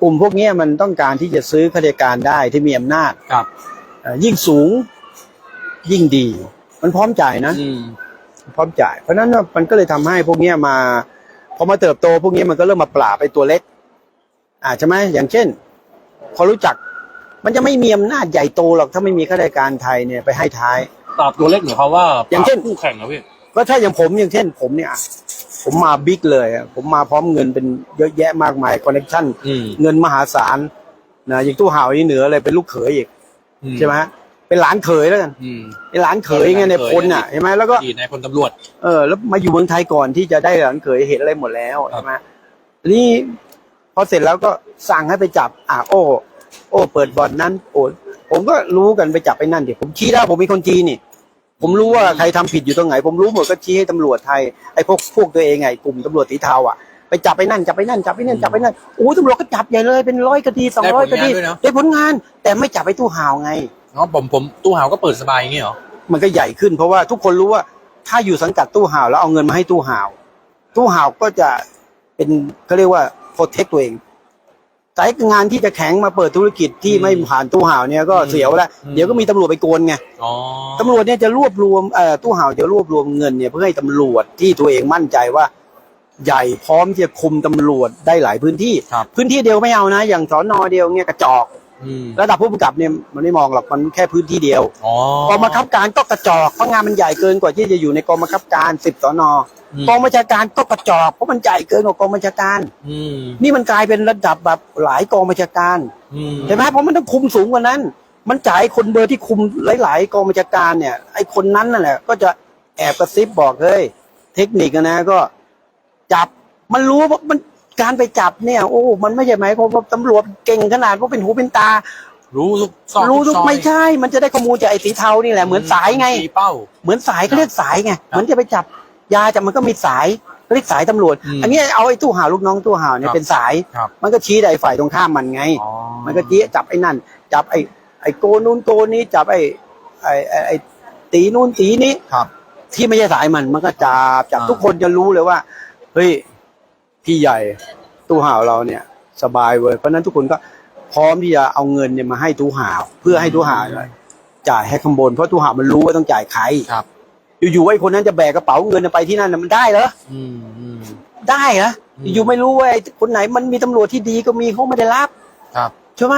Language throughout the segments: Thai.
กลุ่มพวกเนี้ยมันต้องการที่จะซื้อข้าราชการได้ที่มีอำนาจครับเอ่อยิ่งสูงยิ่งดี มันพร้อมจ่ายนะอืมพร้อมจ่าย เพราะฉะนั้นน่ะมันก็เลยทำให้พวกเนี้ยมาพอมาเติบโต พวกเนี้ยมันก็เริ่มมาปราบไปตัวเล็กอ่าใช่ไหมอย่างเช่น พอรู้จัก มันจะไม่มีอำนาจใหญ่โตหรอกถ้าไม่มีข้าราชการไทยเนี่ยไปให้ท้ายปราบตัวเล็กหมายความว่าอย่างเช่นปรบคู่แข่งเหรอพี่ก็ถ้าอย่างผมอย่างเช่น ผมเนี่ยอะ ผมมาบิ๊กเลยอะผมมาพร้อมเงินเป็นเยอะแยะมากมายคอนเนคชั่นอืมเงินมหาศาลนะอย่างตู้ห่าวนี่เหนือเลยเป็นลูกเขยอีกอืใช่ไหมเป็นหลานเขยแล้วกันอืมเป็นหลานเขยไงในพลน่ะใช่ไหมแล้วก็อดีตนายพลตำรวจเออแล้วมาอยู่เมืองไทยก่อนที่จะได้หลานเขยเห็นอะไรหมดแล้วครับใช่ไหมทีนี้พอเสร็จแล้วก็สั่งให้ไปจับ อะโอ้ โอ้ เปิดบ่อนนั้นโอ้ผมก็รู้กันไปจับไปนั่นเดี๋ยวผมชี้ได้ผมเป็นคนจีนนี่ ผมรู้ว่าใครทำผิดอยู่ตรงไหน ผมรู้หมดก็ชี้ให้ตำรวจไทยไอ้พวกพวกตัวเองไงกลุ่มตำรวจสีเทาอะไปจับไปนั่นจับไปนั่นจับไปนั่นจับไปนั่นโอ้ตำรวจก็จับใหญ่เลยเป็นร้อยคดีสองร้อยคดีได้ผลงานด้วยเนอะได้ผลงานแต่ไม่จับไปตู้ห่าวไงเนาะผมผมตู้หาวก็เปิดสบายอย่างงี้เหรอมันก็ใหญ่ขึ้นเพราะว่าทุกคนรู้ว่าถ้าอยู่สังกัดตู้ห่าวแล้วเอาเงินมาให้ตู้ห่าว ตู้ห่าวก็จะเป็นเขาเรียกว่าโปรเทคตัวเอง สายงานที่จะแข็งมาเปิดธุรกิจที่อืมไม่ผ่านตู้ห่าวเนี่ยก็อืมเสียวแล้วอืมเดี๋ยวก็มีตำรวจไปโกนไงอ๋อตำรวจเนี่ยจะรวบรวมเอ่อตู้ห่าวจะรวบรวมเงินเนี่ยเพื่อให้ตำรวจที่ตัวเองมั่นใจว่า ใหญ่พร้อมที่จะคุมตำรวจได้หลายพื้นที่ครับพื้นที่เดียวไม่เอานะ อย่างสอนอเดียวเนี่ยกระจอกอืม ระดับผู้กำกับเนี่ยมันไม่มองหรอกมันแค่พื้นที่เดียวอ๋อกองบังคับการก็กระจอกเพราะงานมันใหญ่เกินกว่าที่จะอยู่ในกองบังคับการสิบสนอืมกองบัญชาการก็กระจอกเพราะมันใหญ่เกินกว่ากองบัญชาการอืมนี่มันกลายเป็นระดับแบบหลายกองบัญชาการอืมเห็นไหมเพราะมันต้องคุมสูงกว่านั้น มันจ่ายคนเบอร์ที่คุมหลาย ๆ กองบัญชาการเนี่ยไอ้คนนั้นนั่นแหละก็จะแอบกระซิบบอกเฮ้ยเทคนิคอะนะก็จับมันรู้ว่ามัน การไปจับเนี่ย โอ้มันไม่ใช่ไหมเพราะว่าตำรวจเก่งขนาดว่าเป็นหูเป็นตา รู้ทุกซอกรู้ทุกซอย ไม่ใช่ มันจะได้ข้อมูลจากไอ้สีเทานี่แหละเหมือนสายไง ชี้เป้า เหมือนสายเขาเรียกสายไงเหมือนจะไปจับยาแต่มันก็มีสายเขาเรียกสายตำรวจ อืมอันนี้เอาไอ้ตู้ห่าวลูกน้องตู้ห่าวเนี่คยรับเป็นสาย ครับ มันก็ชี้ได้ฝ่ายตรงข้ามมันไง อ๋อมันก็จี้จับไอ้นั่น จับไอ้ไอ้โกนู้นโกนี้จับไอ้ไอ้ไอ้ไอ้ตีนู้นตีนี้ครับ ที่ไม่ใช่สายมันมันก็จับจับอ่า ทุกคนจะรู้เลยว่าเฮ้ยพี่ใหญ่ ตู้ห่าวเราเนี่ยสบายเว้ยเพราะฉะนั้นทุกคนก็พร้อมที่จะเอาเงินเนี่ยมาให้ตู้ห่าวเพื่อให้ตู้ห่าวเนี่ยจ่ายให้ข้างบนเพราะตู้ห่าวมันรู้ว่าต้องจ่ายใครครับ อยู่ๆไอ้คนนั้นจะแบกกระเป๋าเงินไปที่นั่นน่ะมันได้เหรออืมอืม ได้เหรออืม อยู่ๆไม่รู้ว่าไอ้คนไหนมันมีตำรวจที่ดีก็มีเขาไม่ได้รับครับใช่ไหม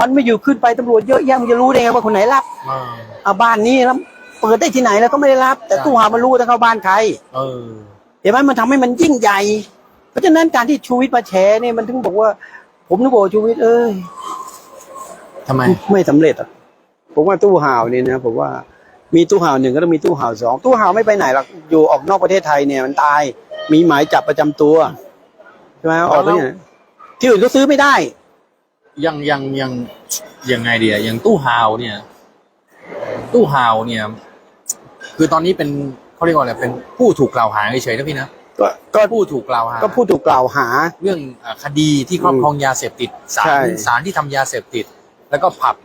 มันไม่อยู่ขึ้นไปตำรวจเยอะแยะมันจะรู้ได้ไงว่าคนไหนรับอ่า เอาบ้านนี้แล้วเปิดได้ที่ไหนแล้วก็ไม่ได้รับ แต่ใช่ ตู้หามันรู้ถ้าเข้าบ้านใคร เออ เห็นไหมมันทำให้มันยิ่งใหญ่เพ ราะฉะนั้นการที่ชูวิทย์มาแฉเนี่ยมันถึงบอกว่า ผมนึกบอกว่าชูวิทย์เอ้ยทำไมไม่สำเร็จอะผมว่าตู้ห่าวนี่นะผมว่ามีตู้ห่าวหนึ่งก็ต้องมีตู้ห่าวสองตู้ห่าวไม่ไปไหนหรอกอยู่ออกนอกประเทศไทยเนี่ยมันตาย มีหมายจับประจำตัวใช่ไหมออกไปเนี่ยที่อื่นก็ซื้อไม่ได้ ยังยังยังยังไงเดียยังตู้ฮาวเนี่ย ตู้ฮาวเนี่ย คือตอนนี้เป็นเขาเรียกว่าอะไรเป็นผู้ถูกกล่าวหาเฉยๆนะพี่นะ ก็ก็ผู้ถูกกล่าวหาก็ผู้ถูกกล่าวหา เรื่องอ่าคดีที่ครอบครองยาเสพติดสาใช่รสารที่ทำยาเสพติด แล้วก็ผับ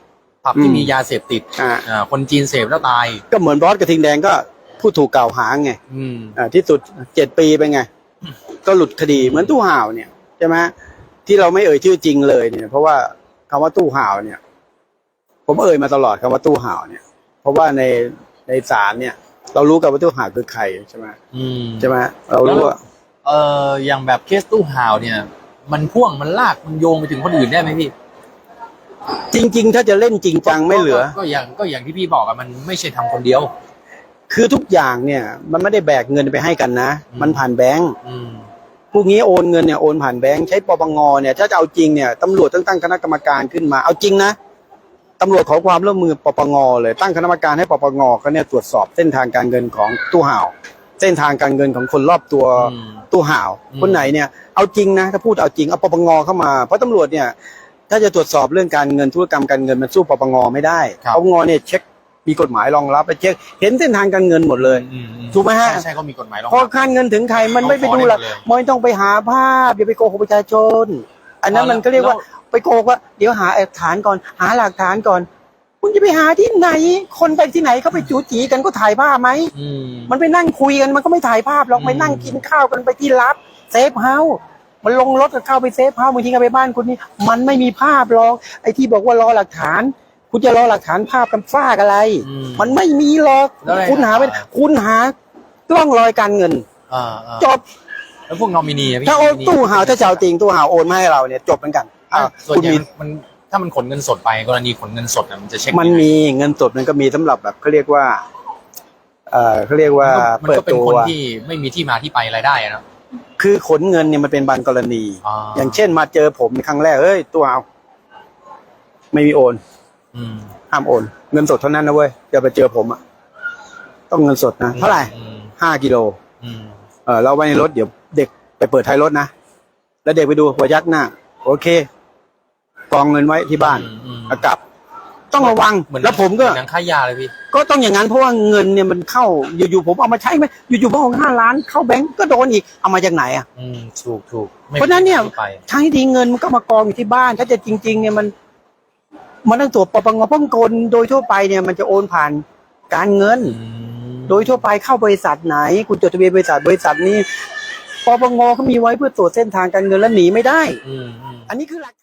ผับที่อืม มียาเสพติดอ่าอ่าคนจีนเสพแล้วตาย ก็เหมือนบอสกระทิงแดงก็ผู้ถูกกล่าวหาไงอืม อ่าที่สุดเจ็ดปีไปไง ก็หลุดคดีเหมือนตู้ห่าวเนี่ยใช่ไหมที่เราไม่เอ่ยชื่อจริงเลยเนี่ย เพราะว่าคำว่าตู้ห่าวเนี่ย ผมเอ่ยมาตลอดคำว่าตู้ห่าวเนี่ย เพราะว่าในในศาลเนี่ย เรารู้กันว่าตู้ห่าวคือใครใช่ไหมอืมใช่ไหมเรารู้ว่า เอ่ออย่างแบบเคสตู้ฮาวเนี่ย มันพ่วงมันลากมันโยงไปถึงคนอื่นได้ไหมพี่จริง ๆ ถ้าจะเล่นจริงจังไม่เหลือ ก็ก็อย่างก็อย่างที่พี่บอกอะมันไม่ใช่ทำคนเดียว คือทุกอย่างเนี่ย มันไม่ได้แบกเงินไปให้กันนะ อืม มันผ่านแบงก์อืม พวกนี้โอนเงินเนี่ยโอนผ่านแบงค์ใช้ปปงเนี่ยถ้าจะเอาจริงเนี่ยตำรวจต้องตั้งคณะกรรมการขึ้นมาเอาจริงนะ ตำรวจขอความร่วมมือปปงเลยตั้งคณะกรรมการให้ปปงเขาเนี่ยตรวจสอบเส้นทางการเงินของตู้ห่าว เส้นทางการเงินของคนรอบตัวอืมตู้ห่าวอืมคนไหนเนี่ยเอาจริงนะถ้าพูดเอาจริงเอาปปงเข้ามาเพราะตำรวจเนี่ยถ้าจะตรวจสอบเรื่องการเงินธุรกรรมการเงินมันสู้ปปงไม่ได้ครับปปงเนี่ยเช็คมีกฎหมายรองรับไปเช็คเห็นเส้นทางการเงินหมดเลยอืมอืถูกไหมฮะใช่ใช่เขามีกฎหมายรองพอรับการเงินถึงใครมันไม่ไปดูหรอกเขาขอได้หมดเลยไม่ต้องไปหาภาพอย่าไปโกหกประชาชน อันนั้นเอาละมันก็เรียกว่าแล้ว ไปโกหกว่าเดี๋ยวหาหลักฐานก่อน หาหลักฐานก่อนมึงจะไปหาที่ไหน คนไปที่ไหนเขาไปจูจีกันก็ถ่ายภาพไหมอืมมันไปนั่งคุยกันมันก็ไม่ถ่ายภาพหรอกอืมไปนั่งกินข้าวกันไปที่ลับเซฟเฮาส์มันลงรถก็เข้าไปเซฟเฮาส์บางทีก็ไปบ้านคุณนี่มันไม่มีภาพหรอกไอ้ที่บอกว่ารอหลักฐาน คุณจะรอหลักฐานภาพกันฟากอะไรอืมมันไม่มีหรอกแล้วอะไรคุณหาไปอะคุณหาร่องรอยการเงินอ่าอ่าจบแล้วพวกนอมินีอะพี่ถ้าโอนนอมินีตู้หาวถ้าชาวจริงตู้หาวโอนมาให้เราเนี่ยจบเหมือนกัน อะอะส่วนคุณใหญ่มี มันถ้ามันขนเงินสดไปกรณีขนเงินสดอะมันจะเช็คมันมีเงินสดมันก็มีสำหรับแบบเขาเรียกว่า เออเขาเรียกว่ามันเปิดก็เป็นตัว คนที่ไม่มีที่มาที่ไปรายได้อะเนาะ คือขนเงินเนี่ยมันเป็นบางกรณี อ่า อย่างเช่นมาเจอผมครั้งแรกเฮ้ยตู้หาวไม่มีโอนอืมห้ามโอน เงินสดเท่านั้นนะเว้ยจะไปเจอผมอะต้องเงินสดนะเท่าไหร่อืมห้ากิโล อืมเออเราไว้ในรถเดี๋ยวเด็กไปเปิดท้ายรถนะ แล้วเด็กไปดูหัวยักหน้า โอเค กองเงินไว้ที่บ้านอืมอืมเอากลับ ต้องระวังเหมือนแล้วผมก็เหอนหนังค่ายาเลยพี่ก็ต้องอย่างนั้นเพราะว่าเงินเนี่ยมันเข้าอยู่ๆผมเอามาใช้ไหมอยู่ๆผมเอาห้าล้านเข้าแบงก์ก็โดนอีกเอามาจากไหนอะอืมถูกถูกไม่เพราะฉะนั้นเนี่ยมีที่ไปทั้งที่ดีเงินมันก็มากองอยู่ที่บ้าน ถ้าจะจริง ๆ เนี่ยมันมันต้องตรวจปปงป้องกลโดยทั่วไปเนี่ยมันจะโอนผ่านการเงินอืมโดยทั่วไปเข้าบริษัทไหน คุณจดทะเบียนบริษัทบริษัทนี้ปปงเขามีไว้เพื่อตรวจเส้นทางการเงินและหนีไม่ได้อืมอืมอันนี้คือหลักฐาน